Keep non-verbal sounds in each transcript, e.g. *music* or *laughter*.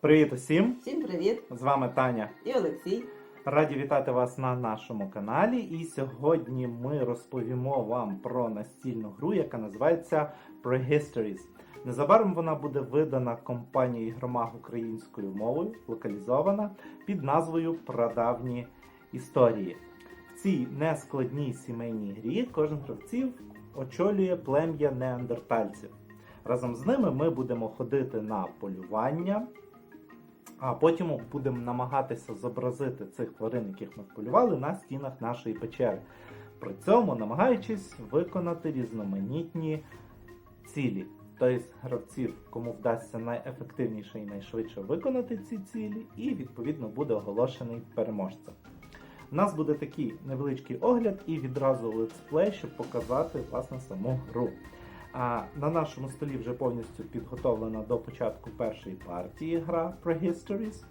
Привіт усім! Всім привіт! З вами Таня. І Олексій. Раді вітати вас на нашому каналі. І сьогодні ми розповімо вам про настільну гру, яка називається Prehistories. Незабаром вона буде видана компанією Громаг українською мовою, локалізована під назвою Прадавні історії. В цій нескладній сімейній грі кожен гравців очолює плем'я неандертальців. Разом з ними ми будемо ходити на полювання, а потім будемо намагатися зобразити цих тварин, яких ми вполювали, на стінах нашої печери. При цьому намагаючись виконати різноманітні цілі. Тобто гравців, кому вдасться найефективніше і найшвидше виконати ці цілі, і відповідно буде оголошений переможцем. У нас буде такий невеличкий огляд і відразу летсплей, щоб показати власне саму гру. А на нашому столі вже повністю підготовлена до початку першої партії гра Prehistories.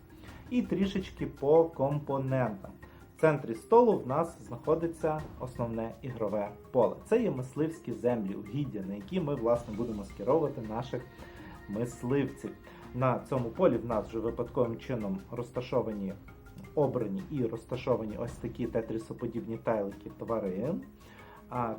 І трішечки по компонентам. В центрі столу в нас знаходиться основне ігрове поле. Це є мисливські землі, угіддя, на які ми власне будемо скеровувати наших мисливців. На цьому полі в нас вже випадковим чином розташовані обрані і розташовані ось такі тетрісоподібні тайлики тварин.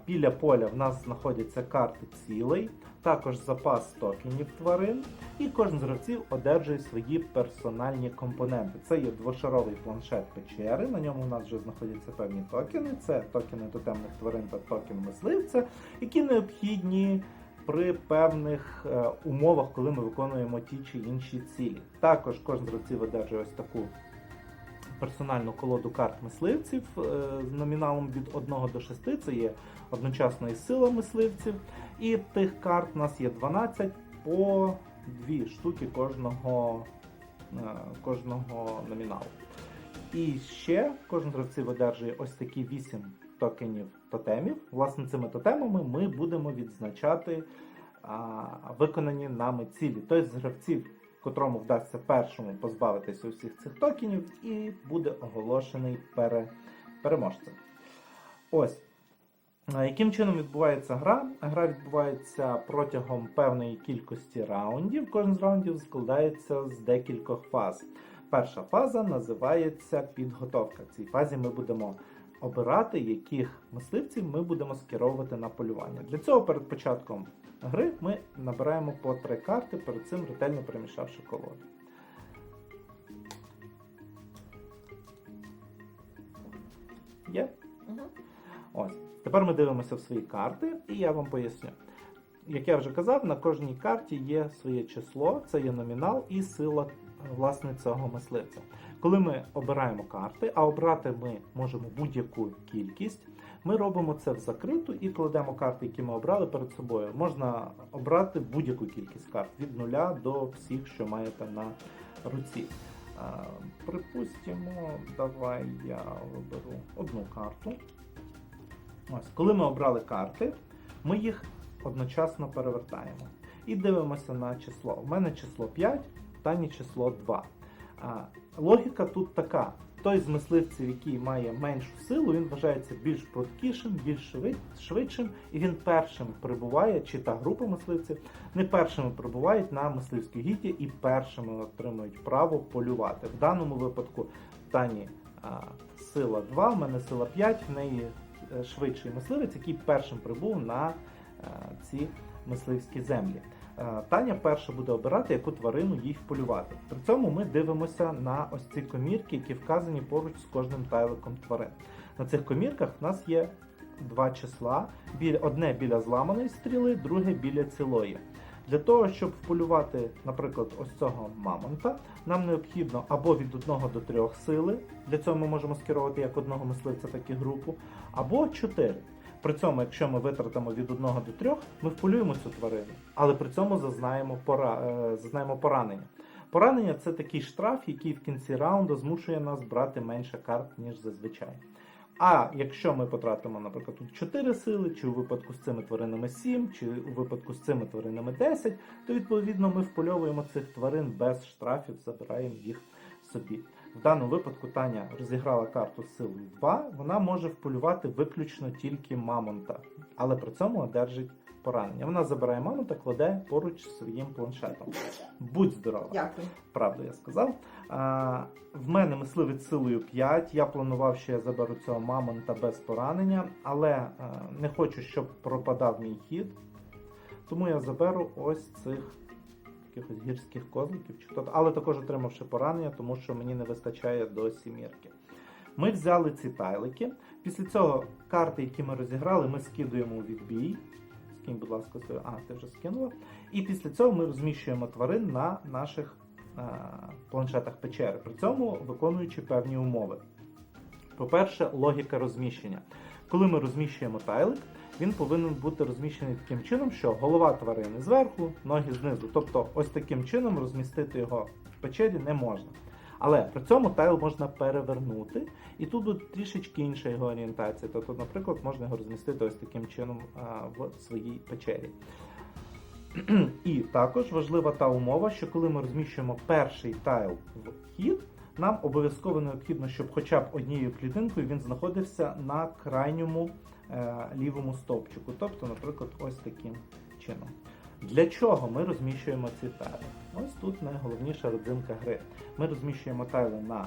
Біля поля в нас знаходяться карти цілей, також запас токенів тварин, і кожен з гравців одержує свої персональні компоненти. Це є двошаровий планшет печери. На ньому в нас вже знаходяться певні токени. Це токени тотемних тварин та токен мисливця, які необхідні при певних е, умовах, коли ми виконуємо ті чи інші цілі. Також кожен з гравців одержує ось таку персональну колоду карт мисливців е, з номіналом від 1 до 6. Це є одночасно і сила мисливців. І тих карт у нас є 12 по 2 штуки кожного, е, кожного номіналу. І ще кожен гравців одержує ось такі 8 токенів тотемів. Власне, цими тотемами ми будемо відзначати а, виконані нами цілі. Тобто з гравців котрому вдасться першому позбавитися усіх цих токенів, і буде оголошений пере... переможцем. Ось. Яким чином відбувається гра? Гра відбувається протягом певної кількості раундів. Кожен з раундів складається з декількох фаз. Перша фаза називається підготовка. В цій фазі ми будемо обирати, яких мисливців ми будемо скеровувати на полювання. Для цього перед початком гри ми набираємо по три карти, перед цим ретельно перемішавши колоду. Є? Угу. Ось. Тепер ми дивимося в свої карти, і я вам поясню. Як я вже казав, на кожній карті є своє число, це є номінал і сила власне цього мисливця. Коли ми обираємо карти, а обрати ми можемо будь-яку кількість, ми робимо це в закриту і кладемо карти, які ми обрали перед собою. Можна обрати будь-яку кількість карт від нуля до всіх, що маєте на руці. Припустимо, давай я виберу одну карту. Ось, коли ми обрали карти, ми їх одночасно перевертаємо. І дивимося на число. У мене число 5, Тані число 2. Логіка тут така: той з мисливців, який має меншу силу, він вважається більш прудкішим, більш швидшим, і він першим прибуває, чи та група мисливців не першими прибувають на мисливській гіті і першими отримують право полювати. В даному випадку Тані а, сила 2, в мене сила 5, в неї е, швидший мисливець, який першим прибув на е, ці мисливські землі. Е, Таня перша буде обирати, яку тварину їй вполювати. При цьому ми дивимося на ось ці комірки, які вказані поруч з кожним тайликом тварин. На цих комірках в нас є два числа: одне біля зламаної стріли, друге біля цілої. Для того, щоб вполювати, наприклад, ось цього мамонта, нам необхідно або від 1 до 3 сили, для цього ми можемо скерувати як одного мисливця, так і групу, або 4. При цьому, якщо ми витратимо від 1 до 3, ми вполюємо цю тварину, але при цьому зазнаємо, пора... е, зазнаємо поранення. Поранення це такий штраф, який в кінці раунду змушує нас брати менше карт, ніж зазвичай. А якщо ми потратимо, наприклад, тут 4 сили, чи у випадку з цими тваринами 7, чи у випадку з цими тваринами 10, то відповідно ми впольовуємо цих тварин без штрафів, забираємо їх собі. В даному випадку Таня розіграла карту з силою 2, вона може вполювати виключно тільки мамонта, але при цьому одержить поранення. Вона забирає маму та кладе поруч з своїм планшетом. Будь здорова! Дякую. Правду я сказав. А, в мене мисливець силою 5. Я планував, що я заберу цього мамонта без поранення, але а, не хочу, щоб пропадав мій хід. Тому я заберу ось цих якихось гірських козликів, чи хто. Але також отримавши поранення, тому що мені не вистачає до сімірки. Ми взяли ці тайлики. Після цього карти, які ми розіграли, ми скидуємо у відбій. Скинь, будь ласка, свою. А, ти вже скинула. І після цього ми розміщуємо тварин на наших е, планшетах печери, при цьому виконуючи певні умови. По-перше, логіка розміщення. Коли ми розміщуємо тайлик, він повинен бути розміщений таким чином, що голова тварини зверху, ноги знизу. Тобто, ось таким чином розмістити його в печері не можна. Але при цьому тайл можна перевернути, і тут трішечки інша його орієнтація. Тобто, наприклад, можна його розмістити ось таким чином в своїй печері. *clears throat* І також важлива та умова, що коли ми розміщуємо перший тайл в хід, нам обов'язково необхідно, щоб хоча б однією клітинкою він знаходився на крайньому е, лівому стовпчику. Тобто, наприклад, ось таким чином. Для чого ми розміщуємо ці тайли? Ось тут найголовніша родзинка гри. Ми розміщуємо тайли на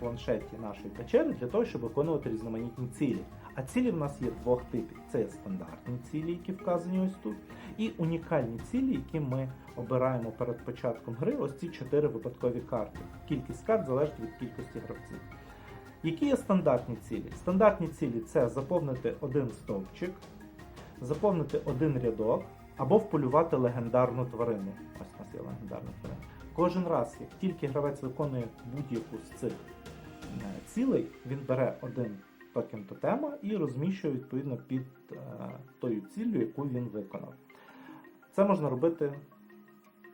планшеті нашої печери для того, щоб виконувати різноманітні цілі. А цілі в нас є двох типів: це є стандартні цілі, які вказані ось тут, і унікальні цілі, які ми обираємо перед початком гри. Ось ці чотири випадкові карти. Кількість карт залежить від кількості гравців. Які є стандартні цілі? Стандартні цілі це заповнити один стовпчик, заповнити один рядок або вполювати легендарну тварину. Ось у нас є легендарна тварина. Кожен раз, як тільки гравець виконує будь-яку з цих е, цілей, він бере один токен тотема і розміщує відповідно під е, тою ціллю, яку він виконав. Це можна робити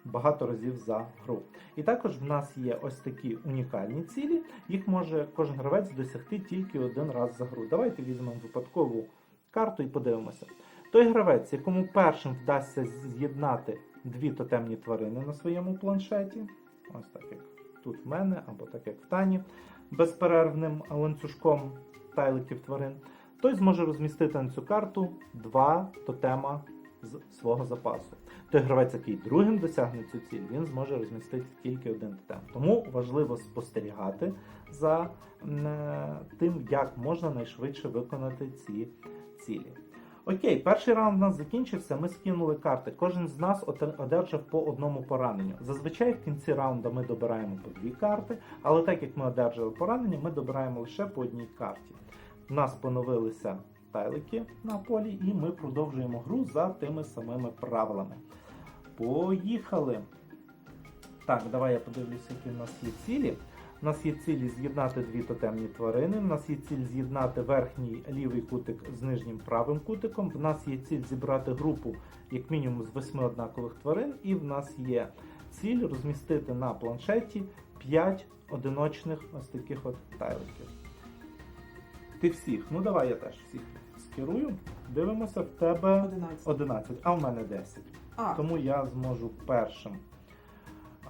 багато разів за гру. І також в нас є ось такі унікальні цілі, їх може кожен гравець досягти тільки один раз за гру. Давайте візьмемо випадкову карту і подивимося. Той гравець, якому першим вдасться з'єднати дві тотемні тварини на своєму планшеті, ось так як тут в мене, або так як в Тані, безперервним ланцюжком тайликів тварин, той зможе розмістити на цю карту два тотема з свого запасу. Той гравець, який другим досягне цю ціль, він зможе розмістити тільки один тотем. Тому важливо спостерігати за е, тим, як можна найшвидше виконати ці цілі. Окей, перший раунд у нас закінчився. Ми скинули карти. Кожен з нас одержав по одному пораненню. Зазвичай в кінці раунду ми добираємо по дві карти, але так як ми одержали поранення, ми добираємо лише по одній карті. У нас поновилися тайлики на полі, і ми продовжуємо гру за тими самими правилами. Поїхали! Так, давай я подивлюся, які в нас є цілі. У нас є цілі з'єднати дві тотемні тварини. У нас є ціль з'єднати верхній лівий кутик з нижнім правим кутиком. В нас є ціль зібрати групу як мінімум з восьми однакових тварин. І в нас є ціль розмістити на планшеті 5 одиночних ось таких от тайликів. Ти всіх. Ну давай я теж всіх скерую. Дивимося в тебе 11. 11, а в мене 10. А, Тому я зможу першим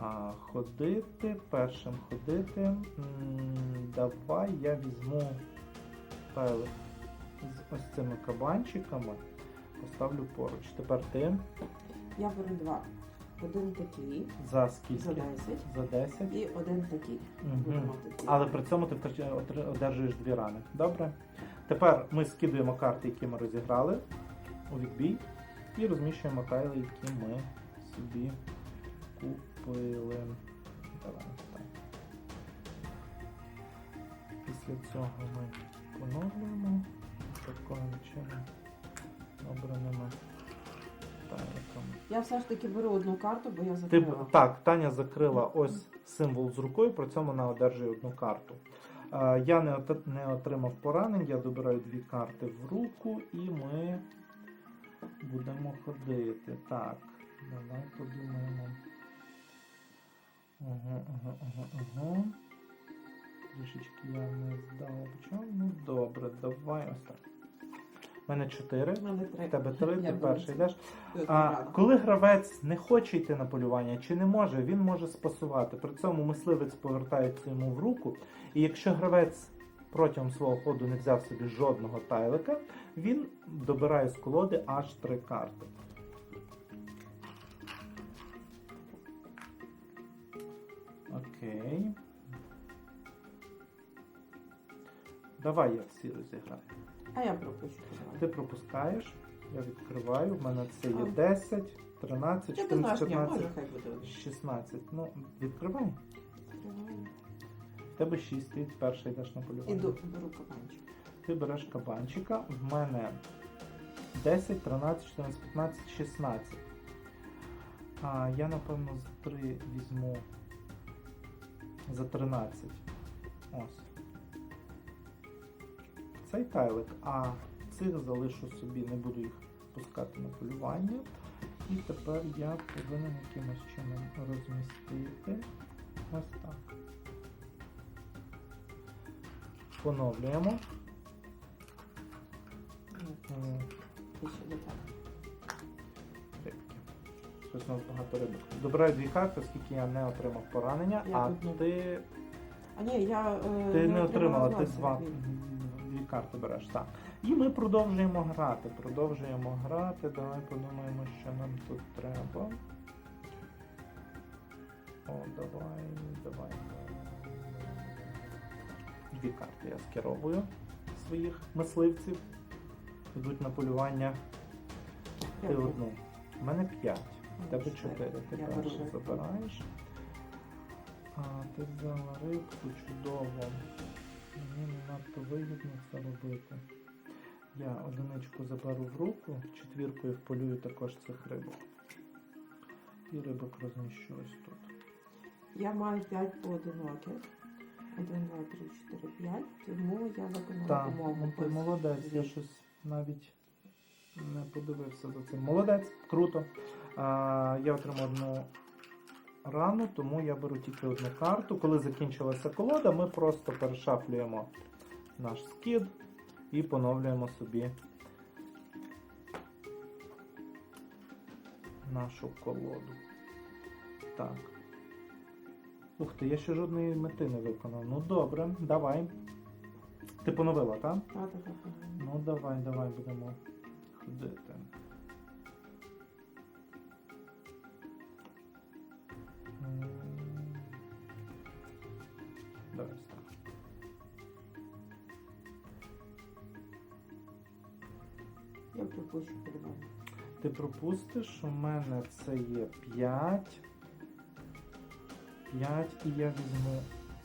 а, ходити, першим ходити. М, Давай я візьму з ось цими кабанчиками, поставлю поруч. Тепер ти я беру два. Один такий за скільки? за 10 За 10. і один такий. Угу. Але при цьому ти одержуєш дві рани. Добре. Тепер ми скидуємо карти, які ми розіграли у відбій, і розміщуємо тайли, які ми собі купили. Давай так. Після цього ми поновлюємо таким чином обраними тайликами. Я все ж таки беру одну карту, бо я Ти, закрила. б- так, Таня закрила ось символ з рукою, при цьому вона одержує одну карту. Я не, отримав поранень, я добираю дві карти в руку і ми будемо ходити. Так, давай подумаємо. Угу, угу, угу, угу. Трішечки я не здав Чому? Ну добре, давай ось так. У мене 4, в тебе 3, ти перший йдеш. А коли гравець не хоче йти на полювання чи не може, він може спасувати. При цьому мисливець повертається йому в руку. І якщо гравець протягом свого ходу не взяв собі жодного тайлика, він добирає з колоди аж три карти. Окей. Давай я всі розіграю. А я пропущу. Ти пропускаєш, я відкриваю. В мене це є 10, 13, Я ти знаєш, 14, 15, хай буде. 16. Ну, відкривай. В тебе 6, ти перший йдеш на полювання. Іду, беру кабанчик. Ти береш кабанчика, в мене 10, 13, 14, 15, 16. А я, напевно, за 3 візьму за 13. Ось. Цей тайлик, а цих залишу собі, не буду їх пускати на полювання. І тепер я повинен якимось чином розмістити. Ось так. Поновлюємо. Щось у нас багато рибок. Добираю дві карти, оскільки я не отримав поранення, Я а тут ти, А ні, я е, ти не отримала, ти два, карти береш. Так. І ми продовжуємо грати. Продовжуємо грати. Давай подумаємо, що нам тут треба. О, давай, давай. Дві карти я скеровую своїх мисливців. Йдуть на полювання. Ти одну. У мене п'ять. У тебе Чотири. Ти першу забираєш. А, ти взяла рибку, чудово. Мені не надто вигідно це робити. Я одиничку заберу в руку, четвіркою вполюю також цих рибок. І рибок розміщу ось тут. Я маю 5 поодиноких. 1, 2, 3, 4, 5. Тому я виконала умову. ну, ти молодець, я щось навіть не подивився за цим. Молодець, круто. А, я отримав одну рану, тому я беру тільки одну карту. Коли закінчилася колода, ми просто перешафлюємо наш скід і поновлюємо собі нашу колоду. Так. Ух ти, я ще жодної мети не виконав. Ну добре, давай. Ти поновила, так? Та, та, та, та. Ну давай, давай будемо ходити. Пропущу полювання. Ти пропустиш, у мене це є 5. 5 і я візьму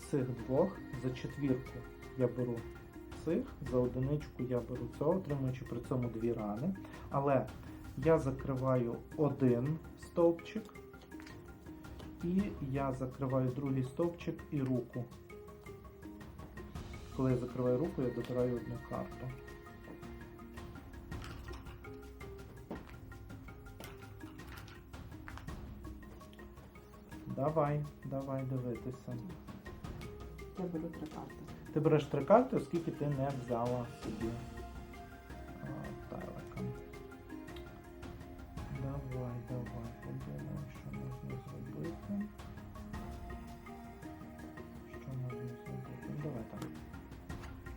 цих двох за четвірку. Я беру цих, за одиничку я беру цього, отримуючи при цьому дві рани. Але я закриваю один стовпчик, і я закриваю другий стовпчик і руку. Коли я закриваю руку, я добираю одну карту. Давай, давай дивитися. Я беру три карти. Ти береш три карти, оскільки ти не взяла собі тайлика. Давай, давай, подумаємо, що можна зробити. Що можна зробити? Давай так.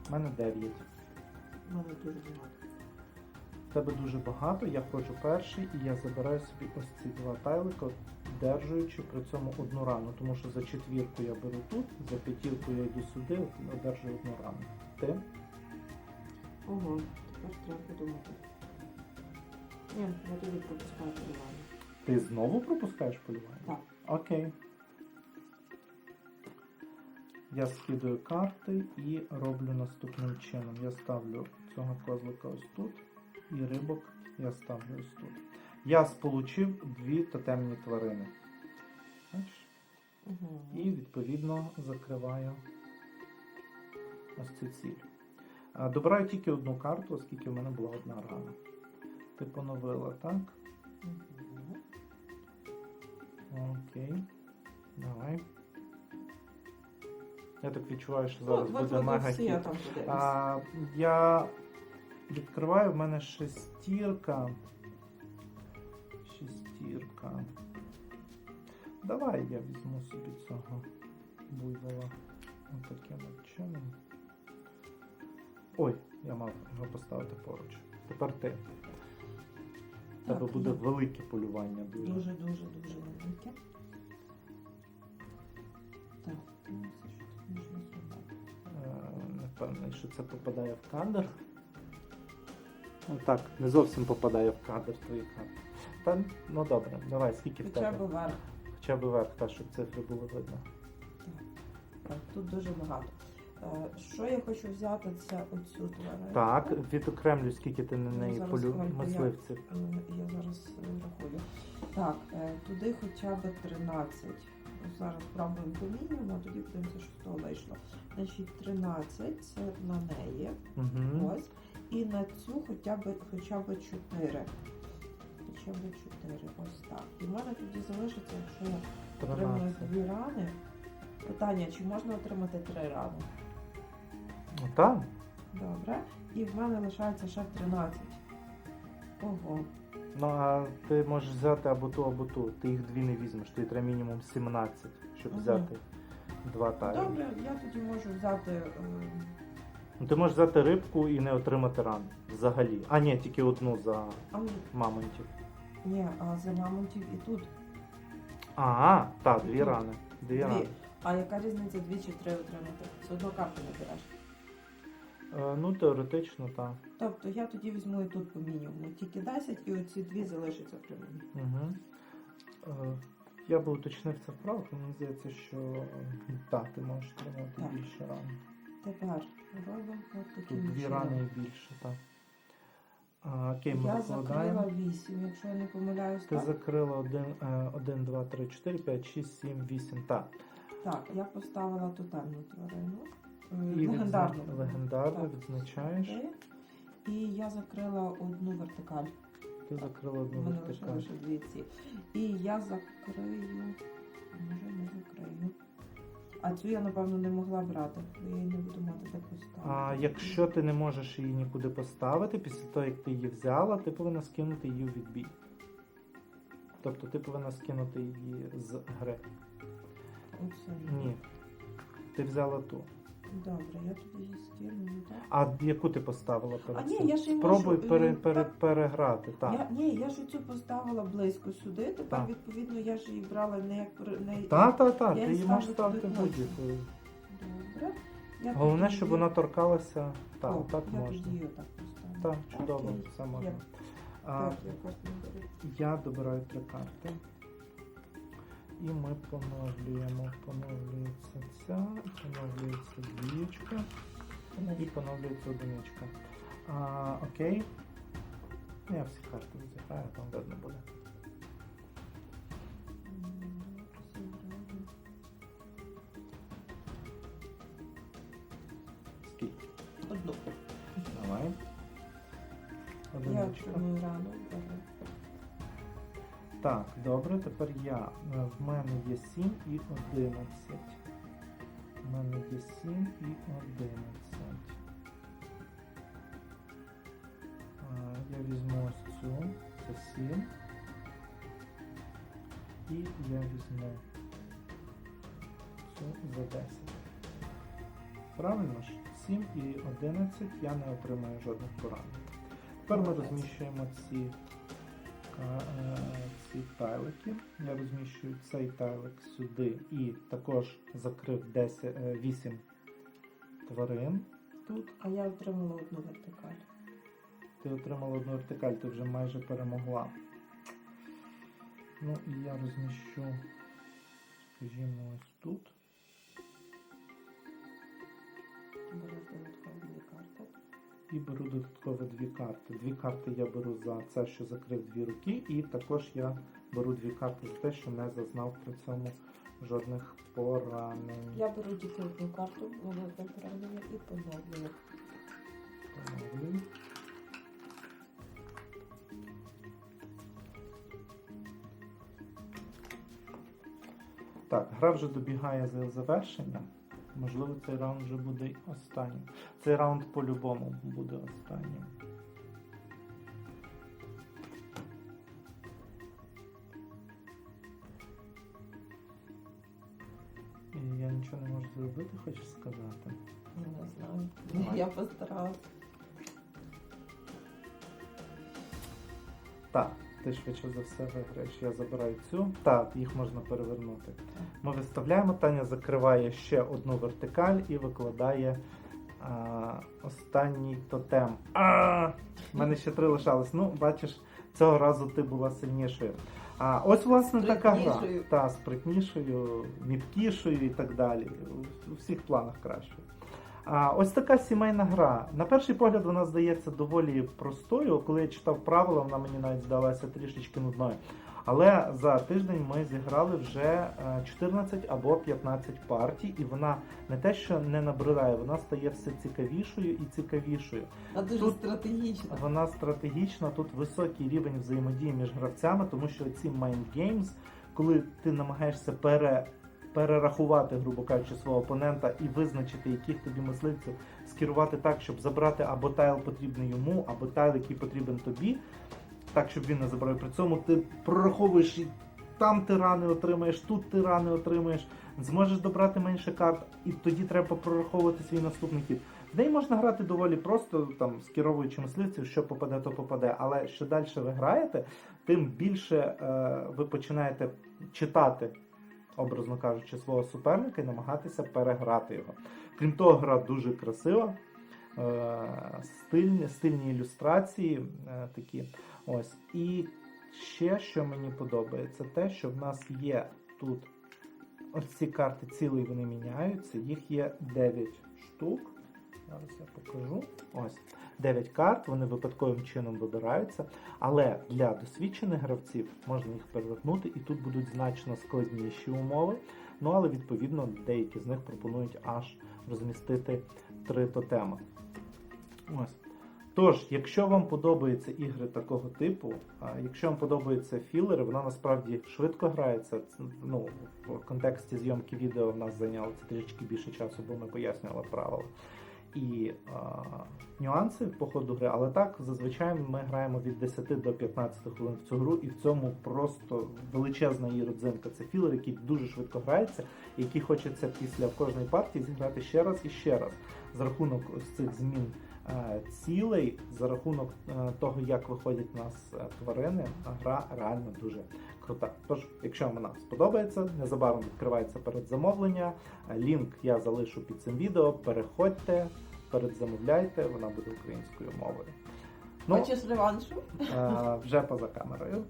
У мене 9. У мене дуже багато. В тебе дуже багато, я хочу перший, і я забираю собі ось ці два тайлика, одержуючи при цьому одну рану. Тому що за четвірку я беру тут, за п'ятірку я йду сюди, одержую одну рану. Ти? Ого, тепер треба подумати. Ні, я тоді пропускаю полювання. Ти знову пропускаєш полювання? Так. Окей. Я скидаю карти і роблю наступним чином. Я ставлю цього козлика ось тут, і рибок я ставлю ось тут. Я сполучив дві тотемні тварини. Угу. І відповідно закриваю ось цю ціль. Добираю тільки одну карту, оскільки в мене була одна рана. Ти поновила, так? Окей. Давай. Я так відчуваю, що зараз От, от, буде мега я хіт. А, я відкриваю, в мене шестірка. Шестірка. Давай я візьму собі цього буйвола. Отаким от чином. Ой, я мав його поставити поруч. Тепер ти. В тебе Так, буде я- велике полювання дуже. Дуже, дуже, дуже велике. Так, дивимося, що тут можна зробити. Е, не впевнений, що це попадає в кадр. Ну так, не зовсім попадає в кадр твої карти. Та ну добре, давай, скільки в Хоча тебе? б верх. Хоча б верх, та, щоб цифри було видно. Так, тут дуже багато. Е, Що я хочу взяти, це оцю тварину. Так, відокремлю, скільки ти на Ну, неї зараз, полю мисливців. Е, Я зараз е, рахую. Так, е, туди хоча б 13. Зараз пробуємо по а тоді подивимося, що з того вийшло. Значить, 13 це на неї. Угу. Ось. І на цю хоча б хоча б 4. Хоча б 4. Ось так. І в мене тоді залишиться, якщо я отримую 13. дві рани. Питання, чи можна отримати три рани? Ну, так. Добре. І в мене лишається ще 13. Ого. Ну а ти можеш взяти або ту, або ту. Ти їх дві не візьмеш, тобі треба мінімум 17, щоб Мгм. взяти два тайли. Добре, я тоді можу взяти. е, Ну, ти можеш взяти рибку і не отримати ран взагалі. А ні, тільки одну за А, ні, мамонтів. ні, а за мамонтів і тут. А, так, дві рани. Дві, Дві. рани. А яка різниця дві чи три отримати? Все одно карту не береш. Е, ну, теоретично, так. Тобто я тоді візьму і тут по мінімуму. Тільки 10 і оці дві залишаться при мені. Угу. Е, я би уточнив це вправо, мені здається, що е, так, ти можеш отримати Так. більше ран. Тепер робимо от Тут дві рани і більше, так. А, окей, ми Я закрила 8, якщо я не помиляюсь. Ти Так? закрила 1, 1, 2, 3, 4, 5, 6, 7, 8. Так. так, я поставила тотальну тварину. Е, І відзна- Легендарну. легендарну Так. відзначаєш. Окей. І я закрила одну вертикаль. Ти закрила одну мене вертикаль. лише дві ці. І я закрию. Може, не закрию. А цю я, напевно, не могла брати, бо я її не буду мати де поставити. А якщо ти не можеш її нікуди поставити, після того, як ти її взяла, ти повинна скинути її у відбій. Тобто ти повинна скинути її з гри. Оце. Ні. Ти взяла ту. Добре, я тоді її скину, так? А яку ти поставила перед А ні, цим? я її Спробуй можу, пере, е, пере, так. переграти. Так. Я, ні, я ж цю поставила близько сюди, тепер Так. відповідно я ж її брала не як при- не Та, та, та, Я ти її її можеш ставлю ставити туди будь-яку. Добре. Я Головне, тоді щоб її- вона торкалася. Так, О, так я можна. тоді її отак поставлю. Так, чудово, Окей. все можна. Я- А, Так, я беру. Я добираю три карти. І ми поновлюємо. Поновлюється ця, поновлюється двічка і поновлюється одиничка. А, окей. Ну, Я всі карти зіграю, там видно буде. Скільки? Одну. Давай. Я Одиничка. отримую рану. Добре. Так, добре, тепер я. Е, В мене є 7 і 11. У мене є 7 і 11. Я візьму ось цю, це 7. І я візьму цю за 10. Правильно ж? 7 і 11 я не отримаю жодних поранень. Тепер ми розміщуємо ці е, ці тайлики. Я розміщую цей тайлик сюди і також закрив 10, е, 8 тварин тут. А я отримала одну вертикаль. Ти отримала одну вертикаль, ти вже майже перемогла. Ну і я розміщу, скажімо, ось тут. Карти. І беру додатково дві карти. Дві карти я беру за це, що закрив дві руки, і також я беру дві карти за те, що не зазнав при цьому жодних поранень. Я беру тільки одну карту, велике поранення і поновлюю. Поновлюю. Так, гра вже добігає за завершення. Можливо, цей раунд вже буде останнім. Цей раунд по-любому буде останнім. І я нічого не можу зробити, хочеш сказати. Ну, Не знаю. Давай. Я постаралась. Так, ти швидше за все виграєш. Я забираю цю. Так, їх можна перевернути. Ми виставляємо, Таня закриває ще одну вертикаль і викладає А, останній тотем. А, в мене ще три лишалось. Ну, бачиш, цього разу ти була сильнішою. А ось власне така гра. Та, спритнішою, міткішою і так далі. У- У всіх планах кращою. Ось така сімейна гра. На перший погляд вона здається доволі простою. Коли я читав правила, вона мені навіть здалася трішечки нудною. Але за тиждень ми зіграли вже е, 14 або 15 партій, і вона не те, що не набридає, вона стає все цікавішою і цікавішою. А дуже Тут- стратегічно. Вона стратегічна, тут високий рівень взаємодії між гравцями, тому що ці mind games, коли ти намагаєшся пере, перерахувати, грубо кажучи, свого опонента і визначити, яких тобі мисливців скерувати так, щоб забрати або тайл потрібний йому, або тайл, який потрібен тобі, так, щоб він не забрав. При цьому ти прораховуєш і там ти рани отримаєш, тут ти рани отримаєш, зможеш добрати менше карт, і тоді треба прораховувати свій наступний хід. В неї можна грати доволі просто, там, скеровуючи мисливців, що попаде, то попаде. Але що далі ви граєте, тим більше е, ви починаєте читати, образно кажучи, свого суперника і намагатися переграти його. Крім того, гра дуже красива, е, стильні, стильні ілюстрації е, такі. Ось. І ще, що мені подобається, те, що в нас є тут ось ці карти цілі, вони міняються. Їх є 9 штук. Зараз я покажу. Ось 9 карт, вони випадковим чином вибираються. Але для досвідчених гравців можна їх перевернути, і тут будуть значно складніші умови. Ну але відповідно деякі з них пропонують аж розмістити три тотеми. Ось. Тож, якщо вам подобаються ігри такого типу, якщо вам подобаються філери, вона насправді швидко грається. Ну, в контексті зйомки відео в нас зайняло це трішки більше часу, бо ми пояснювали правила і нюанси по ходу гри. Але так, зазвичай ми граємо від 10 до 15 хвилин в цю гру, і в цьому просто величезна її родзинка. Це філер, який дуже швидко грається, і який хочеться після кожної партії зіграти ще раз і ще раз за рахунок ось цих змін е, цілей, за рахунок е, того, як виходять в нас е, тварини, гра реально дуже крута. Тож, якщо вона сподобається, незабаром відкривається передзамовлення. Лінк я залишу під цим відео. Переходьте, передзамовляйте, вона буде українською мовою. Ну, Хочеш реваншу? е, вже поза камерою.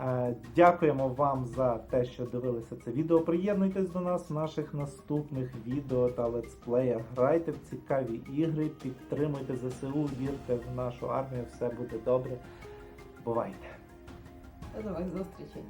Е, Дякуємо вам за те, що дивилися це відео. Приєднуйтесь до нас в наших наступних відео та летсплеях. Грайте в цікаві ігри, підтримуйте ЗСУ, вірте в нашу армію, все буде добре. Бувайте! До нових зустрічей.